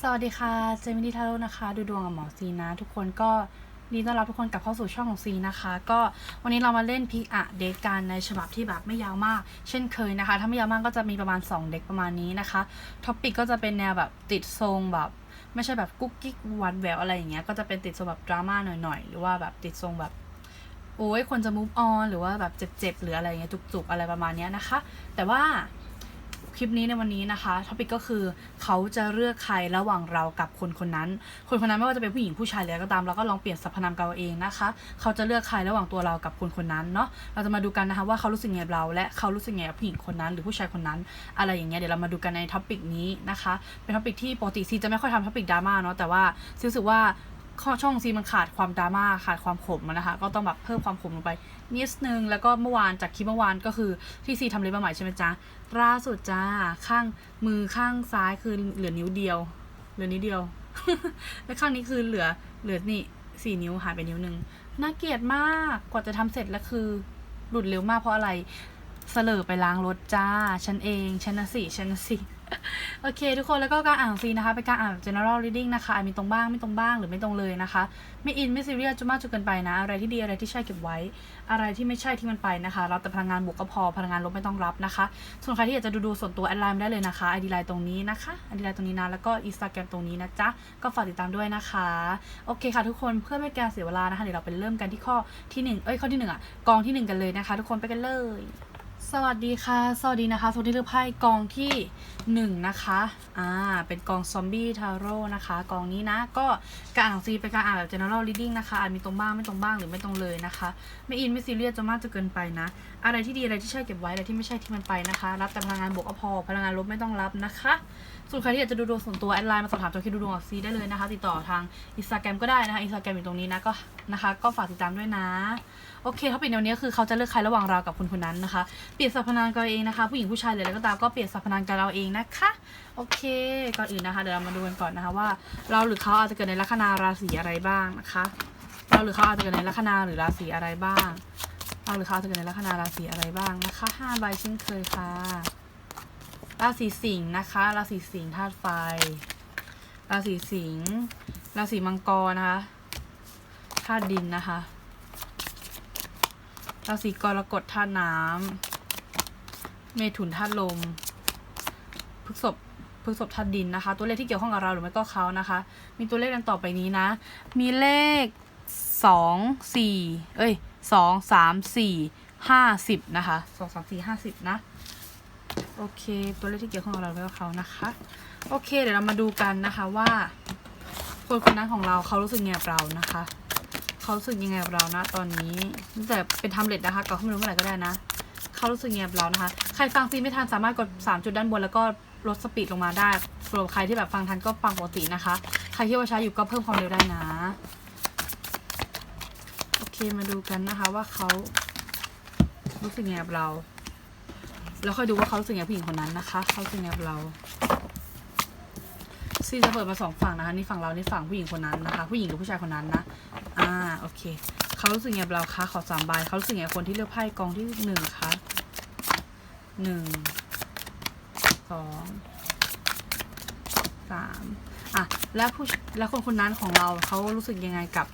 สวัสดีค่ะ เจมินีทาโร่นะคะ ดูดวงกับหมอซีนะ ทุกคนก็ดีต้อนรับทุกคนกลับเข้าสู่ช่องของซีนะคะ ก็วันนี้เรามาเล่นพิกอะเด็กกันในฉบับที่แบบไม่ยาวมาก เช่นเคยนะคะ ถ้าไม่ยาวมากก็จะมีประมาณ 2 เด็กประมาณนี้นะคะท็อปิกก็จะเป็นแนวแบบติดทรงแบบไม่ใช่แบบกุ๊กกิ๊กหวานแหววอะไรอย่างเงี้ยก็จะเป็นติดทรงแบบดราม่าหน่อยๆหรือว่าแบบติดทรงแบบโอ้ยคนจะ move on หรือว่าแบบเจ็บๆหรืออะไรอย่างเงี้ยจุกๆอะไรประมาณเนี้ยนะคะ แต่ว่า คลิปนี้ในวันนี้นะคะท็อปิกก็คือเขาจะเลือกใครระหว่างเรากับคนคนนั้น คนคนนั้นไม่ว่าจะเป็นผู้หญิงผู้ชายหรือะไรก็ตามเราก็ลองเปลี่ยนสรรพนามกันเอาเองนะคะ เขาจะเลือกใครระหว่างตัวเรากับคนคนนั้นเนาะเราจะมาดูกันนะคะว่าเขารู้สึกไงกับเราและเขารู้สึกไงกับผู้หญิงคนนั้น หรือผู้ชายคนนั้น อะไรอย่างเงี้ยเดี๋ยวเรามาดูกันในท็อปิกนี้นะคะ เป็นท็อปิกที่ปกติซีจะไม่ค่อยทำท็อปิกดราม่าเนาะแต่ว่าซีรู้สึกว่า ข้อช่องซีมันขาดความดราม่าขาดความขมนะคะก็ต้องแบบเพิ่มความขมลงไปนิดนึงแล้วก็เมื่อวานจากคลิปเมื่อวานก็คือที่ซีทำเล็บมาใหม่ใช่ไหมจ๊ะล่าสุดจ้าข้างมือข้างซ้ายคือเหลือนิ้วเดียว เหลือนิ้วเดียว และข้างนี้คือเหลือเหลือนี่สี่นิ้วหายไปนิ้วหนึ่งน่าเกลียดมากกว่าจะทำเสร็จแล้วคือหลุดเร็วมากเพราะอะไรเสลอไปล้างรถจ้าฉันเองฉันนะสิฉันนะสิ โอเค ทุกคนแล้วก็การอ่านของฟรีนะคะเป็นการอ่านแบบ general reading นะคะอาจมีตรงบ้างไม่ตรงบ้างหรือไม่ตรงเลยนะคะ ไม่อินไม่ซีเรียสจนมากจนเกินไปนะ อะไรที่ดีอะไรที่ใช่เก็บไว้ อะไรที่ไม่ใช่ที่มันไปนะคะรับแต่พลังงานบวกก็พอพลังงานลบไม่ต้องรับนะคะ ส่วนใครที่อยากจะดูดูส่วนตัวแอดไลน์ได้เลยนะคะไอดีไลน์ตรงนี้นะคะไอดีไลน์ตรงนี้นะแล้วก็อินสตาแกรมตรงนี้นะจ๊ะก็ฝากติดตามด้วยนะคะโอเคค่ะทุกคนเพื่อไม่ให้การเสียเวลานะคะเดี๋ยวเราไปเริ่มกันที่ข้อที่หนึ่งเอ้ยข้อที่หนึ่งอะกองที่หนึ่งกันเลยนะคะ ทุกคนไปกันเลย สวัสดีค่ะ สวัสดีนะคะสวัสดีเลือกไพ่กองที่หนึ่งนะคะอ่าเป็นกองซอมบี้ทาโร่นะคะกองนี้นะก็การอ่านซีเป็นการอ่านแบบ general reading นะคะอาจมีตรงบ้างไม่ตรงบ้างหรือไม่ตรงเลยนะคะ ไม่อินไม่ซีเรียสจนมากจนเกินไปนะ อะไรที่ดีอะไรที่ใช่เก็บไว้อะไรที่ไม่ใช่ที่มันไปนะคะ รับแต่พลังงานบวกก็พอพลังงานลบไม่ต้องรับนะคะส่วนใครที่อยากจะดูดวงส่วนตัวแอดไลน์มาสอบถามตัวคิดดูดวงกับซีได้เลยนะคะ ติดต่อทางอินสตาแกรมก็ได้นะคะอินสตาแกรมอยู่ตรงนี้นะก็นะคะ ก็ฝากติดตามด้วยนะ โอเคถ้าเป็นแนวนี้คือเขาจะเลือกใครระหว่างเรากับคนคนนั้นนะคะ เปลี่ยนสรรพนามกันเองนะคะผู้หญิงผู้ชายหรืออะไรก็ตามก็เปลี่ยนสรรพนามกันเราเองนะคะโอเคก่อนอื่นนะคะ เดี๋ยวเรามาดูกันก่อนนะคะว่า เราหรือเขาอาจจะเกิดในลัคนาราศีอะไรบ้างนะคะ เราหรือเขาอาจจะเกิดในลัคนาหรือราศีอะไรบ้าง เราหรือเขาอาจจะเกิดในลัคนาราศีอะไรบ้างนะคะห้าใบเช่นเคยค่ะ ราศีสิงห์นะคะ ราศีสิงห์ธาตุไฟ ราศีสิงห์ราศีมังกรนะคะธาตุดินนะคะ ราศีกรกฎธาตุน้ำเมถุนธาตุลมพฤษภพฤษภธาตุดินนะคะ ตัวเลขที่เกี่ยวข้องกับเราหรือไม่ก็เขานะคะ มีตัวเลขดังต่อไปนี้นะ มีเลขสองสี่เอ้ยสองสามสี่ห้าสิบนะคะสองสามสี่ห้าสิบนะ โอเค ตัวเลขที่เกี่ยวข้องกับเราหรือไม่ก็เขานะคะ โอเค เดี๋ยวเรามาดูกันนะคะว่า คนคนนั้นของเราเขารู้สึกไงกับเรานะคะ เขารู้สึกยังไงกับเรานะตอนนี้แต่เป็นทำเล็ดนะคะก็เข้ามาดูเมื่อไหร่ก็ได้นะ เขารู้สึกยังไงกับเรานะคะ ใครฟังซีไม่ทันสามารถกด 3 จุดด้านบนแล้วก็ลดสปีดลงมาได้สำหรับใครที่แบบฟังทันก็ฟังปกตินะคะ ใครที่ว่าช้าอยู่ก็เพิ่มความเร็วได้นะ โอเคมาดูกันนะคะว่าเขารู้สึกยังไงกับเรา แล้วค่อยดูว่าเขารู้สึกยังไงผู้หญิงคนนั้นนะคะ เขารู้สึกยังไงกับเรา ซีจะเปิดมาสองฝั่งนะคะนี่ฝั่งเรานี่ฝั่งผู้หญิงคนนั้นนะคะ ผู้หญิงกับผู้ชายคนนั้นนะอ่าโอเคเขารู้สึกไงเราคะขอสามใบเขารู้สึกไงคนที่เลือกไพ่กองที่หนึ่งคะหนึ่งสองสามอะแล้วผู้แล้วคนคนนั้นของเราเขารู้สึกยังไงกับ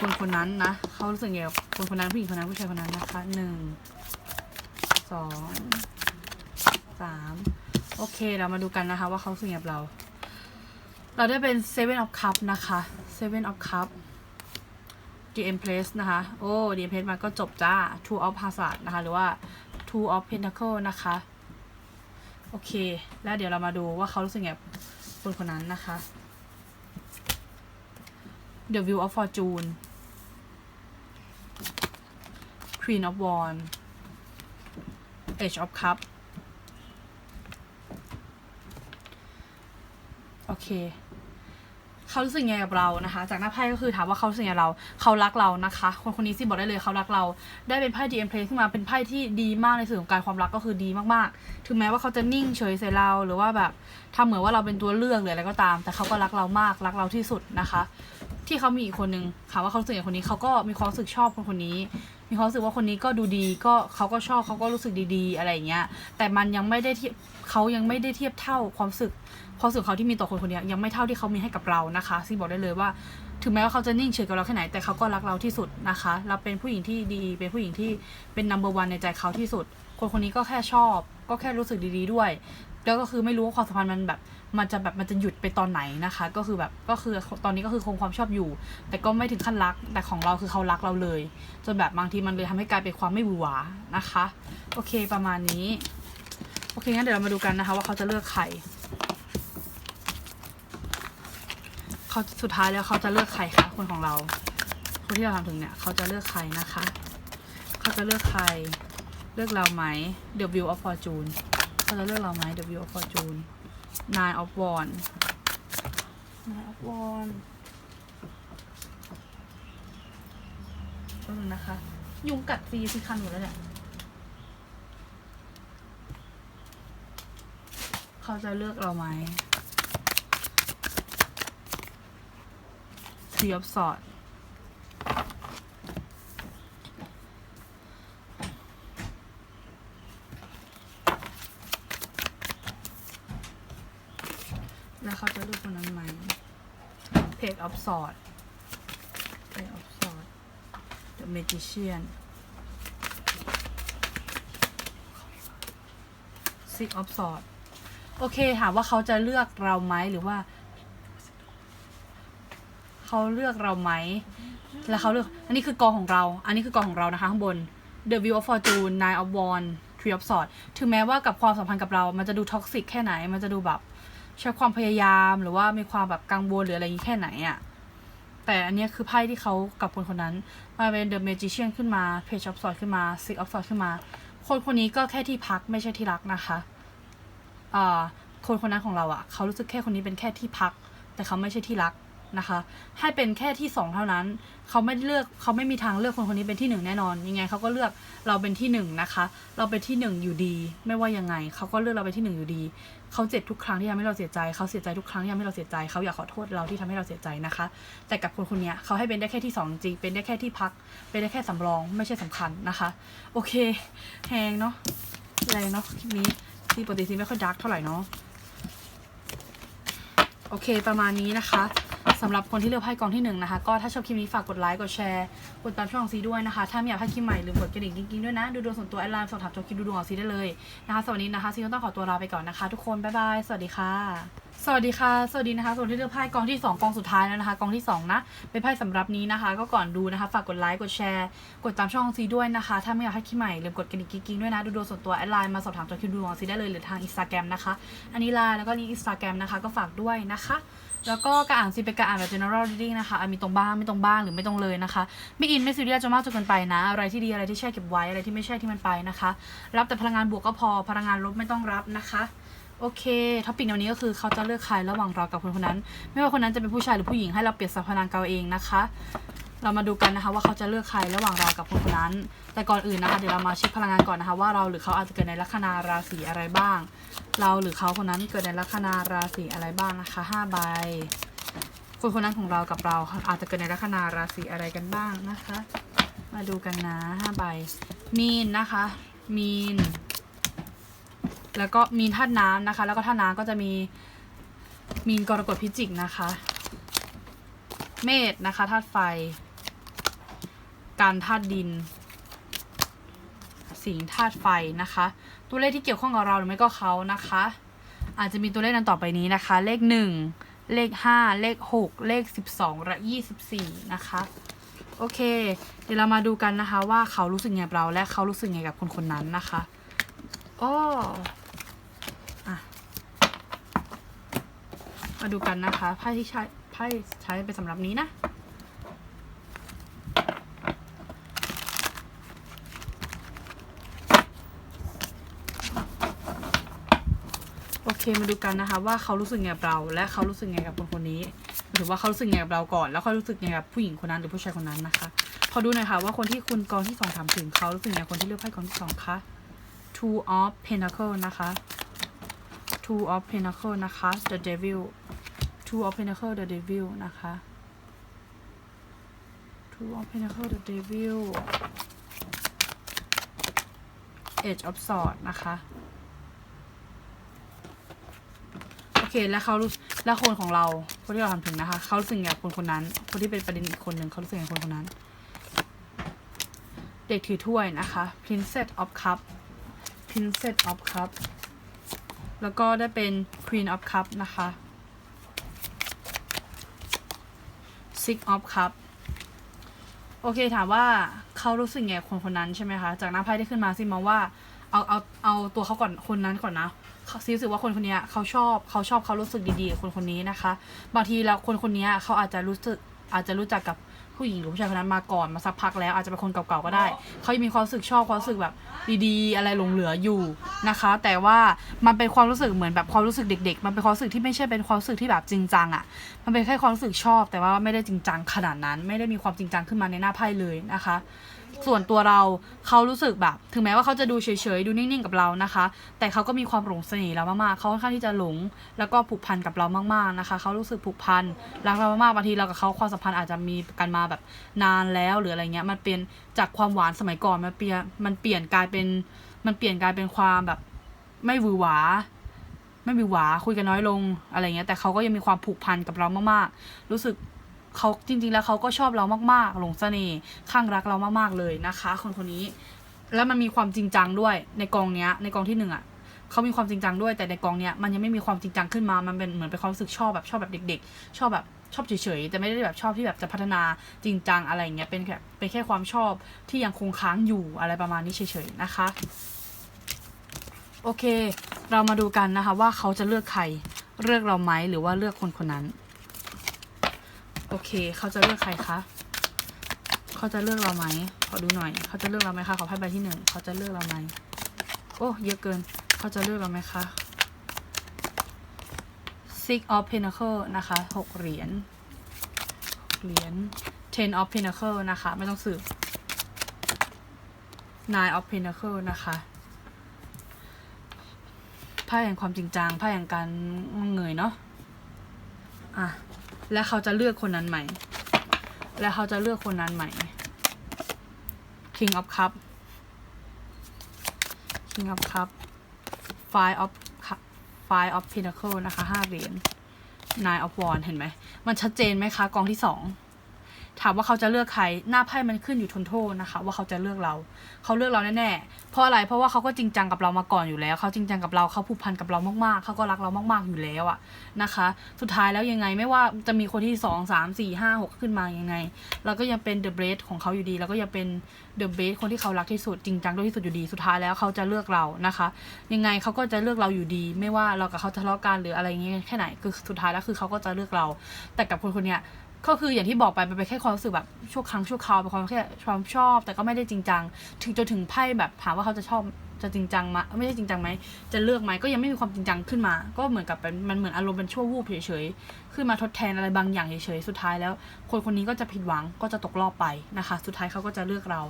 คนคนนั้นนะเขารู้สึกยังไงกับคนคนนั้นผู้หญิงคนนั้นผู้ชายคนนั้นนะคะหนึ่งสองสามโอเคเรามาดูกันนะคะ ว่าเขารู้สึกยังไงกับเรา เราได้เป็น Seven of Cup นะคะ Seven of Cup The Empress นะคะ โอ้ The Empress มาก็จบจ้า Two of Hazard นะคะ หรือว่า Two of Pentacle นะคะ โอเค แล้วเดี๋ยวเรามาดูว่าเขารู้สึกไงกับคนคนนั้นนะคะ The Wheel of Fortune Queen of Wands Age of Cup โอเค เขารู้สึกไงกับเรานะคะ จากหน้าไพ่ก็คือถามว่าเขารู้สึกไงกับเราเขารักเรานะคะ คนคนนี้สิบอกได้เลยเขารักเรา ได้เป็นไพ่ดีเอ็มเพลขึ้นมาเป็นไพ่ที่ดีมากในส่วนของการความรักก็คือดีมากๆ ถึงแม้ว่าเขาจะนิ่งเฉยใส่เราหรือว่าแบบทำเหมือนว่าเราเป็นตัวเลือกหรืออะไรก็ตาม แต่เขาก็รักเรามากรักเราที่สุดนะคะ ที่เขามีอีกคนนึงถามว่าเขารู้สึกอย่างคนนี้เขาก็มีความรู้สึกชอบคนคนนี้มีความรู้สึกว่าคนนี้ก็ดูดีก็เขาก็ชอบเขาก็รู้สึกดีๆ อะไรอย่างเงี้ยแต่มันยังไม่ได้เทียบเขายังไม่ได้เทียบเท่าความรู้สึก ความสึกเขาที่มีต่อคนคนนี้ยังไม่เท่าที่เขามีให้กับเรานะคะซีบอกได้เลยว่า ถึงแม้ว่าเขาจะนิ่งเฉยกับเราแค่ไหน แต่เขาก็รักเราที่สุดนะคะ เราเป็นผู้หญิงที่ดี เป็นผู้หญิงที่เป็น number one ในใจเขาที่สุด คนคนนี้ก็แค่ชอบ ก็แค่รู้สึกดีๆด้วย แล้วก็คือไม่รู้ว่าความสัมพันธ์มันแบบมันจะแบบมันจะหยุดไปตอนไหนนะคะ ก็คือแบบก็คือตอนนี้ก็คือคงความชอบอยู่ แต่ก็ไม่ถึงขั้นรัก แต่ของเราคือเขารักเราเลย จนแบบบางทีมันเลยทำให้กลายเป็นความไม่หวือหวานะคะ โอเคประมาณนี้ โอเคงั้นเดี๋ยวเรามาดูกันนะคะ ว่าเขาจะเลือกใคร เขาสุดท้ายแล้วเขาจะเลือกใครคะคนของเรา คนที่เราทำถึงเนี่ยเขาจะเลือกใครนะคะ เขาจะเลือกใคร เลือกเราไหม The View of Fortune เขาจะเลือกเราไหม The View of Fortune Nine of Wands Nine of Wands ก็นึงนะคะ ยุงกัดฟรีสิคันหมดแล้วเนี่ยเขาจะเลือกเราไหม Three of Swords แล้วเขาจะเลือกคนนั้นไหม Page of Swords Page of Swords The Magician Six of Swords โอเคถามว่าเขาจะเลือกเราไหมหรือว่า เขาเลือกเราไหม แล้วเขาเลือก อันนี้คือกองของเรา อันนี้คือกองของเรานะคะข้างบน The View of Fortune Nine of Wands Three of Swords ถึงแม้ว่ากับความสัมพันธ์กับเรา มันจะดูท็อกซิกแค่ไหน มันจะดูแบบใช้ความพยายามหรือว่ามีความแบบกังวลหรืออะไรอย่างนี้แค่ไหนอะแต่อันนี้คือไพ่ที่เขากับคนคนนั้น มาเป็น The Magician ขึ้นมา Page of Swords ขึ้นมา Six of Swords ขึ้นมา คนคนนี้ก็แค่ที่พักไม่ใช่ที่รักนะคะอ่าคนคนนั้นของเราอะเขารู้สึกแค่คนนี้เป็นแค่ที่พัก แต่เขาไม่ใช่ที่รัก นะคะ ให้เป็นแค่ที่สองเท่านั้น เขาไม่เลือกเขาไม่มีทางเลือกคนคนนี้เป็นที่หนึ่งแน่นอน ยังไงเขาก็เลือกเราเป็นที่หนึ่งนะคะ เราเป็นที่หนึ่งอยู่ดี ไม่ว่ายังไงเขาก็เลือกเราเป็นที่หนึ่งอยู่ดี เขาเจ็บทุกครั้งที่ทำให้เราเสียใจ เขาเสียใจทุกครั้งที่ทำให้เราเสียใจ เขาอยากขอโทษเราที่ทำให้เราเสียใจนะคะ แต่กับคนคนนี้เขาให้เป็นได้แค่ที่สองจริง เป็นได้แค่ที่พัก เป็นได้แค่สำรอง ไม่ใช่สำคัญนะคะ โอเค แหงเนาะ แรงเนาะคลิปนี้ที่ปกติที่ไม่ค่อยดาร์กเท่าไหร่เนาะ โอเค ประมาณนี้นะคะ สำหรับคนที่เลือกไพ่กองที่หนึ่งนะคะ ก็ถ้าชอบคลิปนี้ฝากกดไลค์ กดแชร์ กดตามช่องซีด้วยนะคะ ถ้าไม่อยากให้คลิปใหม่หรือกดกระดิ่งกิ๊งๆด้วยนะ ดูดวงส่วนตัวแอดไลน์สอบถามจบคลิปดูดวงของซีได้เลยนะคะสวัสดีนะคะซีก็ต้องขอตัวลาไปก่อนนะคะ ทุกคน บ๊ายบาย สวัสดีค่ะ สวัสดีค่ะ สวัสดีนะคะส่วนที่เลือกไพ่กองที่2กองสุดท้ายแล้วนะคะ กองที่2นะเป็นไพ่สำหรับนี้นะคะ ก็ก่อนดูนะคะ ฝากกดไลค์ กดแชร์ กดตามช่องซีด้วยนะคะ ถ้าไม่อยากให้คลิปใหม่ลืมกดกระดิ่งกิ๊งๆด้วยนะ ดูดวงส่วนตัวแอดไลน์มาสอบถามจบคลิปดูดวงของซีได้เลยหรือทางอินสตาแกรมนะคะ อันนี้ไลน์แล้วก็ลิงก์อินสตาแกรมนะคะ ก็ฝากด้วยนะคะ แล้วก็การอ่านซีเป็นการอ่านแบบ general reading นะคะมีตรงบ้างไม่ตรงบ้างหรือไม่ตรงเลยนะคะไม่อินไม่ซีเรียสจนมากจนเกินไปนะ อะไรที่ดีอะไรที่ใช่เก็บไว้อะไรที่ไม่ใช่ที่มันไปนะคะ รับแต่พลังงานบวกก็พอพลังงานลบไม่ต้องรับนะคะโอเคท็อปิกในวันนี้ก็คือเขาจะเลือกใครระหว่างเรากับคนคนนั้น ไม่ว่าคนนั้นจะเป็นผู้ชายหรือผู้หญิงให้เราเปลี่ยนสรรพนามเกาเองนะคะ เรามาดูกันนะคะว่าเขาจะเลือกใครระหว่างเรากับคนคนนั้น แต่ก่อนอื่นนะคะ เดี๋ยวเรามาเช็คพลังงานก่อนนะคะ ว่าเราหรือเขาอาจจะเกิดในลัคนาราศีอะไรบ้าง เราหรือเขาคนนั้นเกิดในลัคนาราศีอะไรบ้างนะคะห้าใบ คนคนนั้นของเรากับเราอาจจะเกิดในลัคนาราศีอะไรกันบ้างนะคะ มาดูกันนะห้าใบ มีนนะคะ มีน แล้วก็มีนธาตุน้ำนะคะ แล้วก็ธาตุน้ำก็จะมี มีนกรกฎพิจิกนะคะ เมษนะคะธาตุไฟ การธาตุดิน สิงธาตุไฟนะคะ ตัวเลขที่เกี่ยวข้องกับเราหรือไม่ก็เขานะคะ อาจจะมีตัวเลขดังต่อไปนี้นะคะ เลขหนึ่งเลขห้าเลขหกเลขสิบสองและยี่สิบสี่นะคะ โอเค เดี๋ยวเรามาดูกันนะคะ ว่าเขารู้สึกไงกับเราและเขารู้สึกไงกับคนคนนั้นนะคะอ้ออะมาดูกันนะคะไพ่ที่ใช้ไพ่ใช้เป็นสำหรับนี้นะ โอเค มาดูกันนะคะ ว่าเขารู้สึกไงกับเรา และเขารู้สึกไงกับคนคนนี้ หรือว่าเขารู้สึกไงกับเราก่อน แล้วเขารู้สึกไงกับผู้หญิงคนนั้นหรือผู้ชายคนนั้นนะคะขอดูหน่อยค่ะว่าคนที่คุณกองที่สองถามถึงเขารู้สึกไงคนที่เลือกไพ่กองที่สองคะ two of pentacle นะคะ two of pentacle นะคะ the devil two of pentacle the devil นะคะ two of pentacle the devil age of sword นะคะ โอ เคแล้วเขารู้แล้วคนของเราคนที่เราทำถึงนะคะเขารู้สึกไงกับคนคนนั้น คนที่เป็นประเด็นอีกคนหนึ่งเขารู้สึกไงกับคนคนนั้น เด็กถือถ้วยนะคะ Princess of Cup Princess of Cup แล้วก็ได้เป็น Queen of Cup นะคะ Six of Cup โอเคถามว่าเขารู้สึกไงกับคนคนนั้นใช่ไหมคะ จากหน้าไพ่ที่ขึ้นมาซิมองว่าเอาเอาเอาตัวเขาก่อนคนนั้นก่อนนะ ซิรู้สึกว่าคนคนเนี้ยเขาชอบเขาชอบเขารู้สึกดีๆกับคนคนนี้นะคะ บางทีแล้วคนคนเนี้ยเขาอาจจะรู้สึกอาจจะรู้จักกับผู้หญิงหรือผู้ชายคนนั้นมาก่อนมาสักพักแล้วอาจจะเป็นคนเก่าๆก็ได้ เขายังมีความรู้สึกชอบความรู้สึกแบบดีๆ อะไรหลงเหลืออยู่นะคะ แต่ว่ามันเป็นความรู้สึกเหมือนแบบความรู้สึกเด็ก ๆ มันเป็นความรู้สึกที่ไม่ใช่เป็นความรู้สึกที่แบบจริงจังอะ่ะ มันเป็นแค่ความรู้สึกชอบ แต่ว่าไม่ได้จริงจังขนาดนั้น ไม่ได้มีความจริงจังขึ้นมาในหน้าไพ่เลยนะคะ ส่วนตัวเราเขารู้สึกแบบ ถึงแม้ว่าเขาจะดูเฉยๆ ดูนิ่งๆ กับเรานะคะ แต่เขาก็มีความหลงเสน่ห์เรามากๆ เขาค่อนข้างที่จะหลง แล้วก็ผูกพันกับเรามากๆนะคะ เขารู้สึกผูกพัน รักเรามากๆ บางทีเรากับเขาความสัมพันธ์อาจจะมีกันมาแบบนานแล้วหรืออะไรเงี้ย มันเปลี่ยนจากความหวานสมัยก่อนมันเปลี่ยน มันเปลี่ยนกลายเป็น มันเปลี่ยนกลายเป็นความแบบไม่หวือหวาไม่วือหวาคุยกันน้อยลงอะไรเงี้ยแต่เขาก็ยังมีความผูกพันกับเรามากๆ รู้สึก เขาจริงๆแล้วเขาก็ชอบเรามากๆ หลงเสน่ห์ข้างรักเรามากๆเลยนะคะ คนคนนี้ แล้วมันมีความจริงจังด้วยในกองเนี้ยในกองที่หนึ่งอะเขามีความจริงจังด้วยแต่ในกองเนี้ยมันยังไม่มีความจริงจังขึ้นมา มันเป็นเหมือนเป็นความรู้สึกชอบแบบชอบแบบเด็ก ๆ ชอบแบบชอบเฉยๆแต่ไม่ได้แบบชอบที่แบบจะพัฒนาจริงจังอะไรเงี้ยเป็นแค่เป็นแค่ความชอบที่ยังคงค้างอยู่อะไรประมาณนี้เฉยๆนะคะโอเค เรามาดูกันนะคะว่าเขาจะเลือกใครเลือกเราไหมหรือว่าเลือกคนคนนั้น โอเค เขาจะเลือกใครคะ เขาจะเลือกเราไหม ขอดูหน่อย เขาจะเลือกเราไหมคะ ขอไพ่ใบที่หนึ่ง เขาจะเลือกเราไหม โอ้ เยอะเกิน เขาจะเลือกเราไหมคะ six of pentacle นะคะหกเหรียญเหรียญ ten of pentacle นะคะ ไม่ต้องสืบ nine of pentacle นะคะไพ่แห่งความจริงจังไพ่แห่งการเงยเนาะ อะ และเขาจะเลือกคนนั้นไหม และเขาจะเลือกคนนั้นไหม King of Cup King of Cup Five of Five of Pentacle นะคะห้าเหรียญ Nine of Wands เห็นไหม มันชัดเจนไหมคะ กองที่สอง ถามว่าเขาจะเลือกใครหน้าไพ่มันขึ้นอยู่ทนโทษนะคะ ว่าเขาจะเลือกเรา เขาเลือกเราแน่ๆเพราะอะไรเพราะว่าเขาก็จริงจังกับเรามาก่อนอยู่แล้ว เขาจริงจังกับเราเขาผูกพันกับเรามากๆ เขาก็รักเรามากๆอยู่แล้วอะนะคะ สุดท้ายแล้วยังไงไม่ว่าจะมีคนที่สองสามสี่ห้าหกขึ้นมายังไง เราก็ยังเป็นเดอะเบสของเขาอยู่ดี แล้วก็ยังเป็นเดอะเบสคนที่เขารักที่สุดจริงจังด้วยที่สุดอยู่ดีสุดท้ายแล้วเขาจะเลือกเรานะคะ ยังไงเขาก็จะเลือกเราอยู่ดี ไม่ว่าเรากับเขาทะเลาะกันหรืออะไรอย่างเงี้ยแค่ไหนคือสุดท้ายแล้วคือเขาก็จะเลือกเรา แต่กับคนคนเนี้ย ก็คืออย่างที่บอกไปมันเป็นแค่ความรู้สึกแบบชั่วครั้งชั่วคราวเป็นความแค่ความชอบ แต่ก็ไม่ได้จริงจัง ถึงจนถึงไพ่แบบถามว่าเขาจะชอบ จะจริงจังมาไม่ใช่จริงจังไหมจะเลือกไหมก็ยังไม่มีความจริงจังขึ้นมา ก็เหมือนกับเป็นมันเหมือนอารมณ์เป็นชั่ววูบเฉยๆขึ้นมาทดแทนอะไรบางอย่างเฉยๆสุดท้ายแล้ว คนคนนี้ก็จะผิดหวังก็จะตกรอบไปนะคะ สุดท้ายเขาก็จะเลือกเรา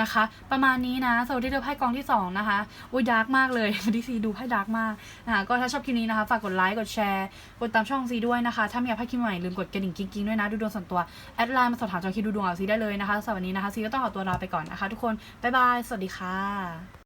นะคะ ประมาณนี้นะสวัสดีเธอไพ่กองที่สองนะคะโอ้ยดาร์กมากเลยวันที่ซีดูไพ่ดาร์กมากนะคะก็ถ้าชอบคลิปนี้นะคะฝากกดไลค์กดแชร์กดตามช่องซีด้วยนะคะ ถ้ามีอยากให้คลิปใหม่ลืมกดกระดิ่งกิ๊งๆด้วยนะดูดวงส่วนตัวแอดไลน์มาสอบถามจองคิวดูดวงกับซีได้เลยนะคะสำหรับวันนี้นะคะซีก็ต้องขอตัวลาไปก่อนนะคะ ทุกคนบ๊ายบายสวัสดีค่ะ